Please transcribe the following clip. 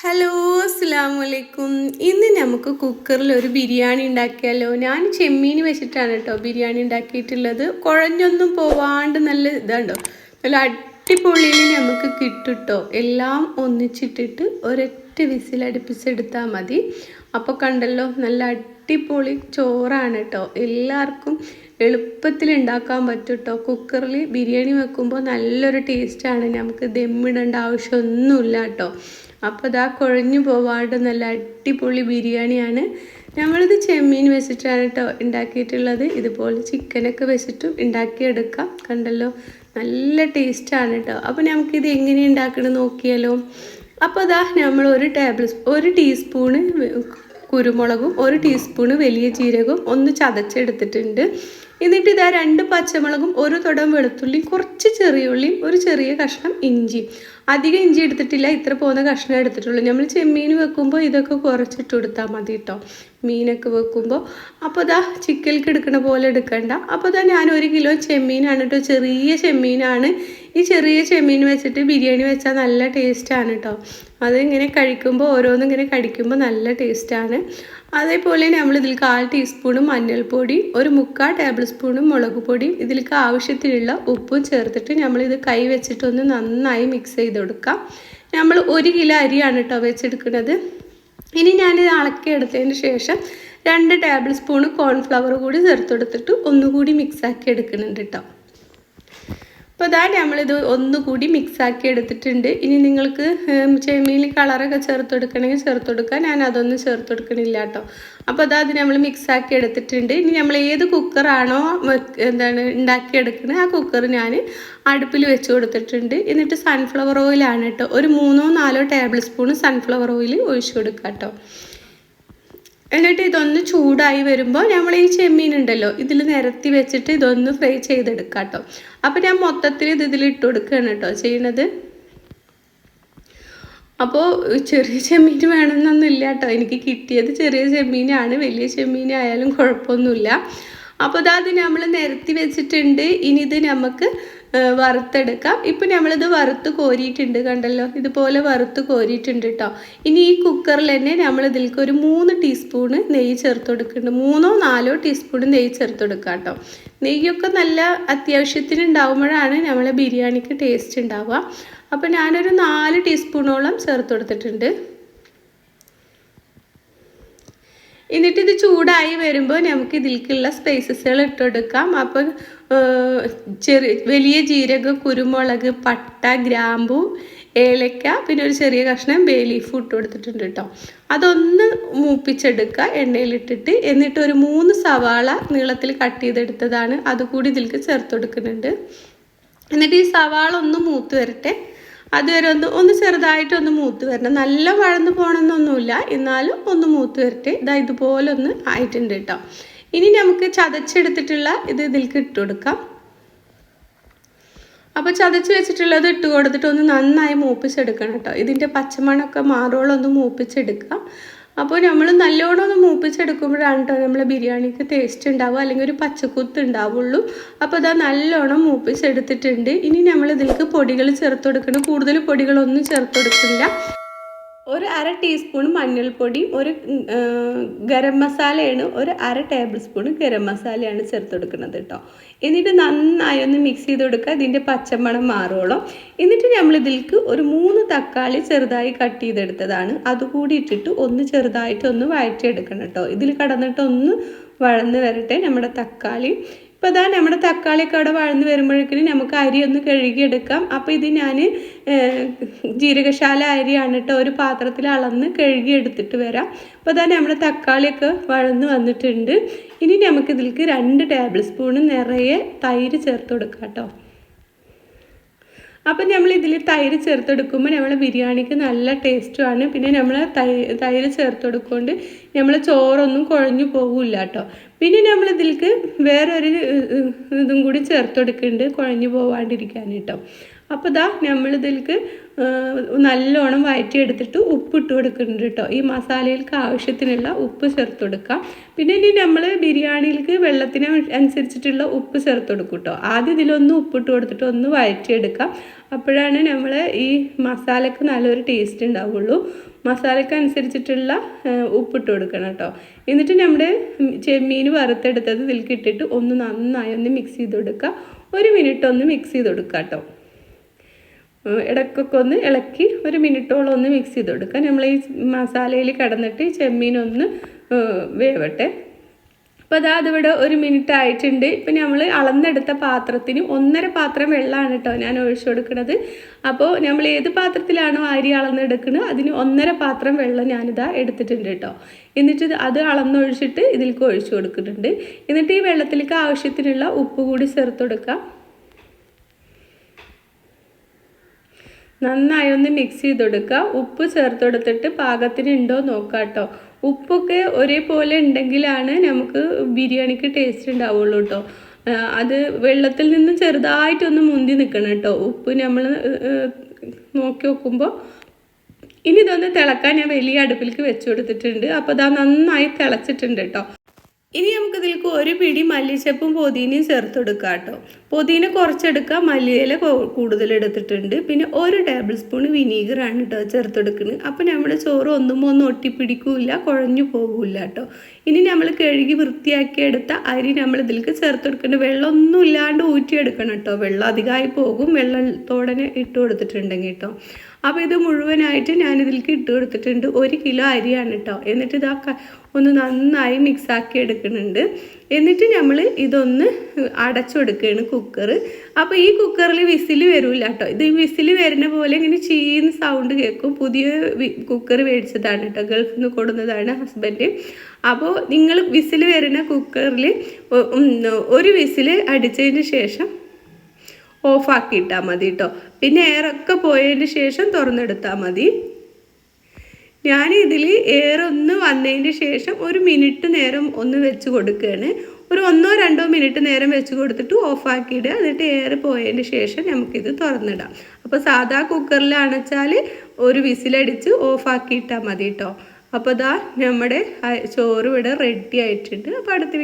Hello അസ്സാം വലൈക്കും ഇന്ന് നമുക്ക് കുക്കറിൽ ഒരു ബിരിയാണി ഉണ്ടാക്കിയാലോ? ഞാൻ ചെമ്മീൻ വെച്ചിട്ടാണ് കേട്ടോ ബിരിയാണി ഉണ്ടാക്കിയിട്ടുള്ളത്. കുഴഞ്ഞൊന്നും പോവാണ്ട് നല്ല ഇതാണ്ടോ? നല്ല അടിപൊളിയിൽ നമുക്ക് കിട്ടുട്ടോ എല്ലാം ഒന്നിച്ചിട്ടിട്ട് ഒരൊറ്റ വിസിൽ അടുപ്പിച്ചെടുത്താൽ മതി. അപ്പോൾ കണ്ടല്ലോ നല്ല അടിപൊളി ചോറാണ് കേട്ടോ. എല്ലാവർക്കും എളുപ്പത്തിൽ ഉണ്ടാക്കാൻ പറ്റും കേട്ടോ. കുക്കറിൽ ബിരിയാണി വെക്കുമ്പോൾ നല്ലൊരു ടേസ്റ്റാണ് നമുക്ക് ദമ്മിടേണ്ട ആവശ്യമൊന്നുമില്ല കേട്ടോ. അപ്പോൾ ഇതാ കുഴഞ്ഞു പോവാണ്ട് നല്ല അടിപൊളി ബിരിയാണിയാണ്. നമ്മളിത് ചെമ്മീൻ വെച്ചിട്ടാണ് കേട്ടോ ഉണ്ടാക്കിയിട്ടുള്ളത് ഇതുപോലെ ചിക്കനൊക്കെ വെച്ചിട്ടും ഉണ്ടാക്കിയെടുക്കാം കണ്ടല്ലോ? നല്ല ടേസ്റ്റാണ് കേട്ടോ അപ്പോൾ നമുക്കിത് എങ്ങനെ ഉണ്ടാക്കണം നോക്കിയാലോ? അപ്പോൾ അതാ നമ്മൾ ഒരു ടേബിൾ ഒരു ടീസ്പൂണ് കുരുമുളകും ഒരു ടീസ്പൂണ് വലിയ ജീരകവും ഒന്ന് ചതച്ചെടുത്തിട്ടുണ്ട്. എന്നിട്ട് ഇതാ രണ്ട് പച്ചമുളകും ഒരു തുടം വെളുത്തുള്ളിയും കുറച്ച് ചെറിയ ഉള്ളിയും ഒരു ചെറിയ കഷ്ണം ഇഞ്ചി അധികം ഇഞ്ചി എടുത്തിട്ടില്ല ഇത്ര പോകുന്ന കഷ്ണം എടുത്തിട്ടുള്ളൂ. നമ്മൾ ചെമ്മീൻ വെക്കുമ്പോൾ ഇതൊക്കെ കുറച്ചിട്ട് കൊടുത്താൽ മതി കേട്ടോ മീനൊക്കെ വെക്കുമ്പോൾ. അപ്പോൾ ഇതാ ചിക്കൽക്ക് എടുക്കണ പോലെ എടുക്കണ്ട. അപ്പോൾ ഇതാ ഞാൻ ഒരു കിലോ ചെമ്മീനാണ് കേട്ടോ ചെറിയ ചെമ്മീനാണ്. ഈ ചെറിയ ചെമ്മീൻ വെച്ചിട്ട് ബിരിയാണി വെച്ചാൽ നല്ല ടേസ്റ്റാണ് കേട്ടോ അത് ഇങ്ങനെ കഴിക്കുമ്പോൾ ഓരോന്നും ഇങ്ങനെ കടിക്കുമ്പോൾ നല്ല ടേസ്റ്റാണ് അതേപോലെ നമ്മൾ ഇതിൽ കാൽ ടീസ്പൂണും മഞ്ഞൾപ്പൊടി ഒരു മുക്കാൽ ടേബിൾ സ്പൂണും മുളക് പൊടിയും ഇതിലേക്ക് ആവശ്യത്തിനുള്ള ഉപ്പും ചേർത്തിട്ട് നമ്മളിത് കൈ വെച്ചിട്ടൊന്ന് നന്നായി മിക്സ് ചെയ്ത് കൊടുക്കാം നമ്മൾ ഒരു കിലോ അരിയാണ് കേട്ടോ വെച്ചെടുക്കുന്നത്. ഇനി ഞാനിത് ഇളക്കി എടുത്തതിന് ശേഷം രണ്ട് ടേബിൾ സ്പൂണ് കോൺഫ്ലവർ കൂടി ചേർത്തെടുത്തിട്ട് ഒന്നുകൂടി മിക്സാക്കി എടുക്കുന്നുണ്ട് കേട്ടോ അപ്പോൾ ഇതാ നമ്മളിത് ഒന്നുകൂടി മിക്സാക്കി എടുത്തിട്ടുണ്ട്. ഇനി നിങ്ങൾക്ക് ചെമ്മീൻ കളറൊക്കെ ചേർത്ത് കൊടുക്കണമെങ്കിൽ ചേർത്ത് കൊടുക്കുക. ഞാൻ അതൊന്നും ചേർത്ത് കൊടുക്കണില്ല കേട്ടോ. അപ്പോൾ അതാ അത് നമ്മൾ മിക്സാക്കി എടുത്തിട്ടുണ്ട്. ഇനി നമ്മൾ ഏത് കുക്കറാണോ എന്താണ് ഉണ്ടാക്കിയെടുക്കുന്നത് ആ കുക്കർ ഞാൻ അടുപ്പിൽ വെച്ച് കൊടുത്തിട്ടുണ്ട്. എന്നിട്ട് സൺഫ്ലവർ ഓയിലാണ് കേട്ടോ. ഒരു മൂന്നോ നാലോ ടേബിൾ സ്പൂൺ സൺഫ്ലവർ ഓയിൽ ഒഴിച്ച് കൊടുക്കാം കേട്ടോ. എന്നിട്ട് ഇതൊന്ന് ചൂടായി വരുമ്പോൾ നമ്മൾ ഈ ചെമ്മീൻ ഉണ്ടല്ലോ ഇതിൽ നിരത്തി വെച്ചിട്ട് ഇതൊന്ന് ഫ്രൈ ചെയ്തെടുക്കാം കേട്ടോ അപ്പോൾ ഞാൻ മൊത്തത്തിൽ ഇത് ഇതിൽ ഇട്ട് കൊടുക്കുകയാണ് കേട്ടോ ചെയ്യണത്. അപ്പോൾ ചെറിയ ചെമ്മീൻ വേണമെന്നൊന്നുമില്ല കേട്ടോ എനിക്ക് കിട്ടിയത് ചെറിയ ചെമ്മീനാണ്. വലിയ ചെമ്മീൻ ആയാലും കുഴപ്പമൊന്നുമില്ല. അപ്പോൾ അത് നമ്മൾ നിരത്തി വെച്ചിട്ടുണ്ട്. ഇനി ഇത് നമുക്ക് വറുത്തെടുക്കാം. ഇപ്പം നമ്മളിത് വറുത്ത് കോരിയിട്ടുണ്ട് കണ്ടല്ലോ? ഇതുപോലെ വറുത്ത് കോരിയിട്ടുണ്ട് കേട്ടോ ഇനി ഈ കുക്കറിൽ തന്നെ നമ്മൾ ഇതിലേക്ക് ഒരു മൂന്ന് ടീസ്പൂണ് നെയ്യ് ചേർത്ത് കൊടുക്കുന്നുണ്ട്. മൂന്നോ നാലോ ടീസ്പൂൺ നെയ്യ് ചേർത്ത് കൊടുക്കുക കേട്ടോ നെയ്യൊക്കെ നല്ല അത്യാവശ്യത്തിന് ഉണ്ടാകുമ്പോഴാണ് നമ്മളെ ബിരിയാണിക്ക് ടേസ്റ്റ് ഉണ്ടാവുക. അപ്പോൾ ഞാനൊരു നാല് ടീസ്പൂണോളം ചേർത്ത് കൊടുത്തിട്ടുണ്ട്. എന്നിട്ട് ഇത് ചൂടായി വരുമ്പോൾ നമുക്ക് ഇതിലേക്കുള്ള സ്പൈസസുകൾ ഇട്ടെടുക്കാം അപ്പോൾ ചെറിയ വലിയ ജീരക കുരുമുളക് പട്ട ഗ്രാമ്പു ഏലക്ക പിന്നെ ഒരു ചെറിയ കഷ്ണം ബേ ലീഫ് ഇട്ട് കൊടുത്തിട്ടുണ്ട് കേട്ടോ അതൊന്ന് മൂപ്പിച്ചെടുക്കുക എണ്ണയിലിട്ടിട്ട്. എന്നിട്ട് ഒരു മൂന്ന് സവാള നീളത്തിൽ കട്ട് ചെയ്തെടുത്തതാണ്. അതുകൂടി ഇതിലേക്ക് ചേർത്ത് കൊടുക്കുന്നുണ്ട്. എന്നിട്ട് ഈ സവാള ഒന്ന് മൂത്ത് വരട്ടെ. അതുവരെ ഒന്ന് ഒന്ന് ചെറുതായിട്ടൊന്ന് മൂത്ത് വരണം. നല്ല വഴന്ന് പോകണമെന്നൊന്നുമില്ല എന്നാലും ഒന്ന് മൂത്ത് വരട്ടെ. ഇതാ ഇതുപോലെ ഒന്ന് ആയിട്ടുണ്ട് കേട്ടോ ഇനി നമുക്ക് ചതച്ചെടുത്തിട്ടുള്ള ഇത് ഇതിലേക്ക് ഇട്ട് കൊടുക്കാം. അപ്പോൾ ചതച്ച് വെച്ചിട്ടുള്ളത് ഇട്ട് കൊടുത്തിട്ട് ഒന്ന് നന്നായി മൂപ്പിച്ചെടുക്കണം കേട്ടോ. ഇതിന്റെ പച്ചമണമൊക്കെ മാറോളം ഒന്ന് മൂപ്പിച്ചെടുക്കാം. അപ്പോൾ നമ്മൾ നല്ലോണം ഒന്ന് മൂപ്പിച്ചെടുക്കുമ്പോഴാണ് കേട്ടോ നമ്മളെ ബിരിയാണിക്ക് ടേസ്റ്റ് ഉണ്ടാവുക അല്ലെങ്കിൽ ഒരു പച്ചക്കുത്ത് ഉണ്ടാവുള്ളൂ. അപ്പോൾ അതാ നല്ലോണം മൂപ്പിച്ചെടുത്തിട്ടുണ്ട്. ഇനി നമ്മൾ ഇതിലേക്ക് പൊടികൾ ചേർത്ത് കൊടുക്കണം. കൂടുതൽ പൊടികളൊന്നും ചേർത്ത് കൊടുക്കില്ല. ഒരു അര ടീസ്പൂൺ മഞ്ഞൾപ്പൊടി ഒരു ഗരം മസാലയാണ് ഒരു അര ടേബിൾ സ്പൂൺ ഗരം മസാലയാണ് ചേർത്ത് കൊടുക്കുന്നത് കേട്ടോ. എന്നിട്ട് നന്നായി ഒന്ന് മിക്സ് ചെയ്ത് കൊടുക്കുക ഇതിന്റെ പച്ചമണം മാറോളം. എന്നിട്ട് നമ്മൾ ഇതിലേക്ക് ഒരു മൂന്ന് തക്കാളി ചെറുതായി കട്ട് ചെയ്തെടുത്തതാണ്. അതുകൂടി ഇട്ടിട്ട് ഒന്ന് ചെറുതായിട്ട് ഒന്ന് വഴറ്റിയെടുക്കണം കേട്ടോ. ഇതിൽ കടന്നിട്ട് ഒന്ന് വഴന്ന് വരട്ടെ നമ്മുടെ തക്കാളി. ഇപ്പോൾ ഇതാ നമ്മുടെ തക്കാളിയൊക്കെ അവിടെ വഴന്ന് വരുമ്പോഴേക്കിനും നമുക്ക് അരി ഒന്ന് കഴുകിയെടുക്കാം. അപ്പോൾ ഇത് ഞാൻ ജീരകശാല അരിയാണ് കേട്ടോ ഒരു പാത്രത്തിൽ അളന്ന് കഴുകിയെടുത്തിട്ട് വരാം. അപ്പോൾ ഇതാ നമ്മുടെ തക്കാളിയൊക്കെ വഴന്ന് വന്നിട്ടുണ്ട്. ഇനി നമുക്കിതിലേക്ക് രണ്ട് ടേബിൾ സ്പൂണ് നിറയെ തൈര് ചേർത്ത് കൊടുക്കാം കേട്ടോ. അപ്പം നമ്മൾ ഇതിൽ തൈര് ചേർത്തെടുക്കുമ്പോൾ നമ്മൾ ബിരിയാണിക്ക് നല്ല ടേസ്റ്റുമാണ്. പിന്നെ നമ്മൾ തൈ തൈര് ചേർത്തെടുക്കൊണ്ട് നമ്മൾ ചോറൊന്നും കുഴഞ്ഞു പോകില്ല കേട്ടോ പിന്നെ നമ്മൾ ഇതിലേക്ക് വേറൊരു ഇതും കൂടി ചേർത്തെടുക്കുന്നുണ്ട് കുഴഞ്ഞു പോവാണ്ടിരിക്കാൻ കേട്ടോ അപ്പോൾ ഇതാ നമ്മൾ ഇതിലേക്ക് നല്ലോണം വഴറ്റിയെടുത്തിട്ട് ഉപ്പിട്ട് കൊടുക്കുന്നുണ്ട് കേട്ടോ ഈ മസാലയിലേക്ക് ആവശ്യത്തിനുള്ള ഉപ്പ് ചേർത്ത് കൊടുക്കാം പിന്നെ ഇനി നമ്മൾ ബിരിയാണിയിലേക്ക് വെള്ളത്തിന് അനുസരിച്ചിട്ടുള്ള ഉപ്പ് ചേർത്ത് കൊടുക്കും കേട്ടോ ആദ്യം ഇതിലൊന്ന് ഉപ്പിട്ട് കൊടുത്തിട്ട് ഒന്ന് വഴറ്റിയെടുക്കാം അപ്പോഴാണ് നമ്മൾ ഈ മസാലക്ക് നല്ലൊരു ടേസ്റ്റ് ഉണ്ടാവുള്ളൂ. മസാലയ്ക്ക് അനുസരിച്ചിട്ടുള്ള ഉപ്പിട്ട് കൊടുക്കണം കേട്ടോ എന്നിട്ട് നമ്മുടെ ചെമ്മീൻ വറുത്തെടുത്തത് ഇതിലേക്ക് ഇട്ടിട്ട് ഒന്ന് നന്നായി ഒന്ന് മിക്സ് ചെയ്ത് കൊടുക്കുക. ഒരു മിനിറ്റ് ഒന്ന് മിക്സ് ചെയ്ത് കൊടുക്കുക കേട്ടോ ഇടയ്ക്കൊക്കെ ഒന്ന് ഇളക്കി ഒരു മിനിറ്റോളം ഒന്ന് മിക്സ് ചെയ്ത് കൊടുക്കുക നമ്മൾ ഈ മസാലയിൽ കിടന്നിട്ട് ചെമ്മീനൊന്ന് വേവട്ടെ. അപ്പോൾ അതാ അതിവിടെ ഒരു മിനിറ്റ് ആയിട്ടുണ്ട്. ഇപ്പം നമ്മൾ അളന്നെടുത്ത പാത്രത്തിന് ഒന്നര പാത്രം വെള്ളമാണ് കേട്ടോ ഞാൻ ഒഴിച്ചു കൊടുക്കുന്നത് അപ്പോൾ നമ്മൾ ഏത് പാത്രത്തിലാണോ അരി അളന്നെടുക്കുന്നത് അതിന് ഒന്നര പാത്രം വെള്ളം ഞാനിതാ എടുത്തിട്ടുണ്ട് കേട്ടോ. എന്നിട്ട് അത് അളന്നൊഴിച്ചിട്ട് ഇതിലേക്ക് ഒഴിച്ചു കൊടുക്കുന്നുണ്ട്. എന്നിട്ട് ഈ വെള്ളത്തിലേക്ക് ആവശ്യത്തിനുള്ള ഉപ്പ് കൂടി ചേർത്ത് കൊടുക്കാം. നന്നായി ഒന്ന് മിക്സ് ചെയ്ത് കൊടുക്കുക ഉപ്പ് ചേർത്ത് കൊടുത്തിട്ട് പാകത്തിന് ഉണ്ടോ നോക്കാം കേട്ടോ. ഉപ്പൊക്കെ ഒരേപോലെ ഉണ്ടെങ്കിലാണ് നമുക്ക് ബിരിയാണിക്ക് ടേസ്റ്റ് ഉണ്ടാവുള്ളൂ കേട്ടോ. അത് വെള്ളത്തിൽ നിന്ന് ചെറുതായിട്ടൊന്ന് മുന്തി നിൽക്കണം കേട്ടോ. ഉപ്പ് നമ്മൾ നോക്കി നോക്കുമ്പോൾ ഇനി ഇതൊന്ന് തിളക്കാൻ ഞാൻ വലിയ അടുപ്പിലേക്ക് വെച്ച് കൊടുത്തിട്ടുണ്ട്. അപ്പോൾ അതാ നന്നായി തിളച്ചിട്ടുണ്ട് കേട്ടോ. ഇനി നമുക്ക് ഇതിലേക്ക് ഒരു പിടി മല്ലിച്ചപ്പും പൊതിനയും ചേർത്തെടുക്കാം കേട്ടോ. പൊതിന കുറച്ചെടുക്കുക. മല്ലിയില കൂടുതൽ എടുത്തിട്ടുണ്ട് പിന്നെ ഒരു ടേബിൾ സ്പൂൺ വിനീഗറാണ് കേട്ടോ ചേർത്തെടുക്കുന്നത്. അപ്പോൾ നമ്മുടെ ചോറ് ഒന്നും ഒന്നും ഒട്ടിപ്പിടിക്കില്ല കുഴഞ്ഞു പോകില്ല കേട്ടോ. ഇനി നമ്മൾ കഴുകി വൃത്തിയാക്കി എടുത്ത അരി നമ്മൾ ഇതിലേക്ക് ചേർത്തെടുക്കേണ്ട. വെള്ളമൊന്നും ഇല്ലാണ്ട് ഊറ്റിയെടുക്കണം കേട്ടോ. വെള്ളം അധികമായി പോകും. വെള്ളത്തോടനെ ഇട്ട് കൊടുത്തിട്ടുണ്ടെങ്കിൽ കേട്ടോ. അപ്പോൾ ഇത് മുഴുവനായിട്ട് ഞാനിതിലേക്ക് ഇട്ട് കൊടുത്തിട്ടുണ്ട്. ഒരു കിലോ അരിയാണ് കേട്ടോ എന്നിട്ട് ഇതാ ഒന്ന് നന്നായി മിക്സാക്കി എടുക്കുന്നുണ്ട്. എന്നിട്ട് നമ്മൾ ഇതൊന്ന് അടച്ചുകൊടുക്കുകയാണ് കുക്കർ അപ്പോൾ ഈ കുക്കറിൽ വിസിൽ വരില്ല കേട്ടോ ഇത് വിസിൽ വരുന്ന പോലെ ഇങ്ങനെ ചീന്ന് സൗണ്ട് കേൾക്കും. പുതിയ കുക്കർ മേടിച്ചതാണ് കേട്ടോ ഗൾഫിൽ നിന്ന് കൊടുന്നതാണ് ഹസ്ബൻഡ് അപ്പോൾ നിങ്ങൾ വിസിൽ വരുന്ന കുക്കറിൽ ഒരു വിസിൽ അടിച്ചതിന് ശേഷം ഓഫാക്കിയിട്ടാൽ മതി കേട്ടോ പിന്നെ എയറൊക്കെ പോയതിന് ശേഷം തുറന്നെടുത്താൽ മതി. ഞാൻ ഇതിൽ എയറൊന്ന് വന്നതിന് ശേഷം ഒരു മിനിറ്റ് നേരം ഒന്ന് വെച്ച് കൊടുക്കുകയാണ് ഒരു ഒന്നോ രണ്ടോ മിനിറ്റ് നേരം വെച്ച് കൊടുത്തിട്ട് ഓഫാക്കിയിടുക. എന്നിട്ട് എയർ പോയതിന് ശേഷം നമുക്കിത് തുറന്നിടാം. അപ്പോൾ സാധാ കുക്കറിലാണെച്ചാൽ ഒരു വിസിലടിച്ച് ഓഫാക്കിയിട്ടാൽ മതി കേട്ടോ അപ്പോൾ ഇതാ നമ്മുടെ ചോറ് ഇവിടെ റെഡി ആയിട്ടുണ്ട്. അപ്പോൾ അടുത്ത